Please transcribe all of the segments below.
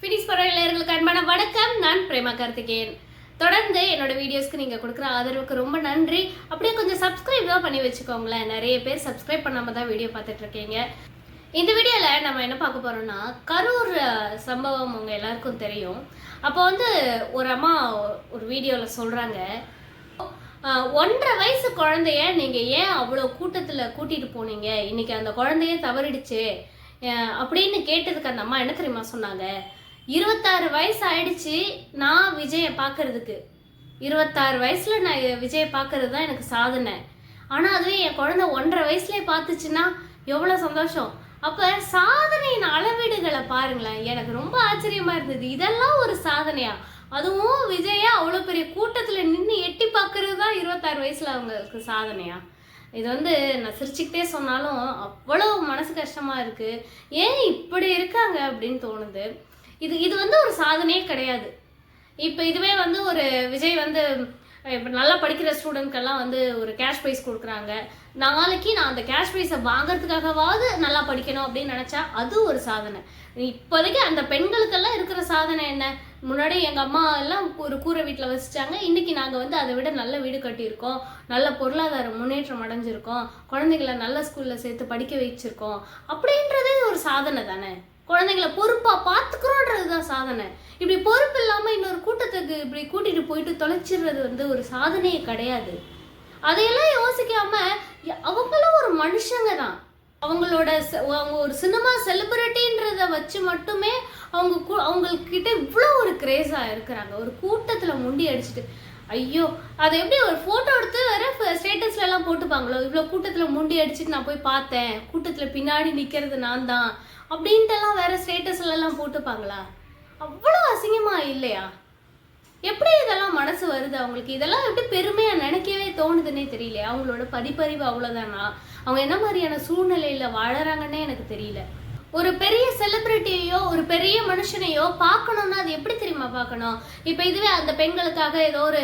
Phoenix பறவைகளுக்கு அன்பான வணக்கம். நான் பிரேமா கார்த்திகேயன். தொடர்ந்து என்னோட வீடியோஸ்க்கு நீங்கள் கொடுக்குற ஆதரவுக்கு ரொம்ப நன்றி. அப்படியே கொஞ்சம் சப்ஸ்கிரைப் தான் பண்ணி வச்சுக்கோங்களேன். நிறைய பேர் சப்ஸ்கிரைப் பண்ணாம தான் வீடியோ பார்த்துட்ருக்கீங்க இந்த வீடியோவில் நம்ம என்ன பார்க்க போகிறோம்னா கரூர் சம்பவம் உங்கள் எல்லாருக்கும் தெரியும். அப்போ வந்து ஒரு அம்மா ஒரு வீடியோவில் சொல்கிறாங்க ஒன்றரை வயசு குழந்தைய நீங்கள் ஏன் அவ்வளோ கூட்டத்தில் கூட்டிகிட்டு போனீங்க? இன்னைக்கு அந்த குழந்தைய தவறிடுச்சு. அப்படின்னு கேட்டதுக்கு அந்த அம்மா என்ன தெரியுமா சொன்னாங்க? இருபத்தாறு வயசு ஆயிடுச்சு நான் விஜயை பார்க்கறதுக்கு. இருபத்தாறு வயசில் நான் விஜயை பார்க்கறது தான் எனக்கு சாதனை. ஆனால் அதுவே என் குழந்தை ஒன்றரை வயசுலேயே பார்த்துச்சுன்னா எவ்வளோ சந்தோஷம். அப்போ சாதனையின் அளவீடுகளை பாருங்களேன். எனக்கு ரொம்ப ஆச்சரியமாக இருந்தது. இதெல்லாம் ஒரு சாதனையா? அதுவும் விஜயா அவ்வளோ பெரிய கூட்டத்தில் நின்று எட்டி பார்க்கறது தான் இருபத்தாறு வயசில் அவங்களுக்கு சாதனையா? இது வந்து நான் சிரிச்சுக்கிட்டே சொன்னாலும் அவ்வளோ மனசு கஷ்டமாக இருக்குது ஏன் இப்படி இருக்காங்க அப்படின்னு தோணுது. இது இது வந்து ஒரு சாதனையே கிடையாது. இப்போ இதுவே வந்து ஒரு விஜய் வந்து இப்போ நல்லா படிக்கிற ஸ்டூடெண்ட்கெல்லாம் வந்து ஒரு கேஷ் ப்ரைஸ் கொடுக்குறாங்க. நாளைக்கு நான் அந்த கேஷ் ப்ரைஸை வாங்குறதுக்காகவாவது நல்லா படிக்கணும் அப்படின்னு நினச்சா அது ஒரு சாதனை. இப்போதைக்கு அந்த பெண்களுக்கெல்லாம் இருக்கிற சாதனை என்ன? முன்னாடி எங்கள் அம்மா எல்லாம் ஒரு கூரை வீட்டில் வசிச்சாங்க. இன்றைக்கி நாங்கள் வந்து அதை விட நல்ல வீடு கட்டியிருக்கோம். நல்ல பொருளாதார முன்னேற்றம் அடைஞ்சிருக்கோம். குழந்தைங்கள நல்ல ஸ்கூலில் சேர்த்து படிக்க வச்சிருக்கோம். அப்படின்றதே ஒரு சாதனை தானே? குழந்தைங்கள பொறுப்பாக பார்த்துக்கிறோன்றது தான் சாதனை. இப்படி பொறுப்பு இல்லாமல் இன்னொரு கூட்டத்துக்கு இப்படி கூட்டிகிட்டு போயிட்டு தொலைச்சிடுறது வந்து ஒரு சாதனையே கிடையாது. அதையெல்லாம் யோசிக்காம அவங்களும் ஒரு மனுஷங்க தான். அவங்களோட ச- அவங்க ஒரு சினிமா செலிபிரிட்டின்றத வச்சு மட்டுமே அவங்க கூ- அவங்கக்கிட்ட இவ்வளோ ஒரு கிரேஸாக இருக்கிறாங்க. ஒரு கூட்டத்தில் முண்டி அடிச்சுட்டு ஐயோ அதை எப்படி ஒரு ஃபோட்டோ எடுத்து வேற ஸ்டேட்டஸ்ல எல்லாம் போட்டுப்பாங்களோ? இவ்வளோ கூட்டத்தில் முண்டி அடிச்சுட்டு நான் போய் பார்த்தேன். கூட்டத்தில் பின்னாடி நிற்கிறது நான் தான். அப்படின்ட்டுலாம் வேற ஸ்டேட்டஸ்ல எல்லாம் போட்டுப்பாங்களா? அவ்வளோ அசிங்கமா இல்லையா? எப்படி இதெல்லாம் மனசு வருது அவங்களுக்கு? இதெல்லாம் எப்படி பெருமையாக நினைக்கவே தோணுதுன்னே தெரியல அவங்களோட படிப்பறிவு அவ்வளோதானா அவங்க என்ன மாதிரியான சூழ்நிலையில் வாழறாங்கன்னே எனக்கு தெரியல. ஒரு பெரிய செலிபிரிட்டியோ ஒரு பெரிய மனுஷனையோ பார்க்கணும்னா அது எப்படி தெரியுமா பார்க்கணும்? இப்போ இதுவே அந்த பெண்களுக்காக ஏதோ ஒரு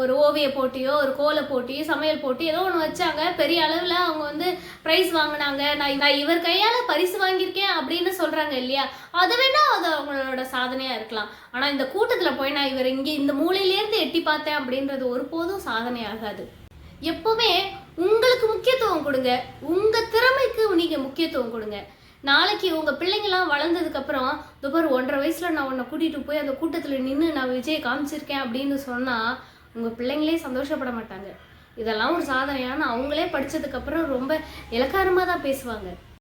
ஒரு ஓவிய போட்டியோ ஒரு கோல போட்டி சமையல் போட்டி ஏதோ ஒன்று வச்சாங்க. பெரிய அளவில் அவங்க வந்து ப்ரைஸ் வாங்கினாங்க. நான் நான் இவர் கையால் பரிசு வாங்கியிருக்கேன் அப்படின்னு சொல்கிறாங்க இல்லையா? அது வேணா அது அவங்களோட சாதனையாக இருக்கலாம். ஆனால் இந்த கூட்டத்தில் போய் நான் இவர் இங்கே இந்த மூலையிலேருந்து எட்டி பார்த்தேன் அப்படின்றது ஒருபோதும் சாதனை ஆகாது. உங்களுக்கு முக்கியத்துவம் கொடுங்க. உங்கள் திறமைக்கு நீங்கள் முக்கியத்துவம் கொடுங்க. நாளைக்கு உங்க பிள்ளைங்களாம் வளர்ந்ததுக்கு அப்புறம் துபார் ஒன்றரை வயசுல நான் உன்னை கூட்டிட்டு போய் அந்த கூட்டத்துல நின்று நான் விஜய் காமிச்சிருக்கேன் அப்படின்னு சொன்னா உங்க பிள்ளைங்களே சந்தோஷப்பட மாட்டாங்க. இதெல்லாம் ஒரு சாதனையான அவங்களே படிச்சதுக்கு அப்புறம் ரொம்ப இலக்காரமாக தான் பேசுவாங்க.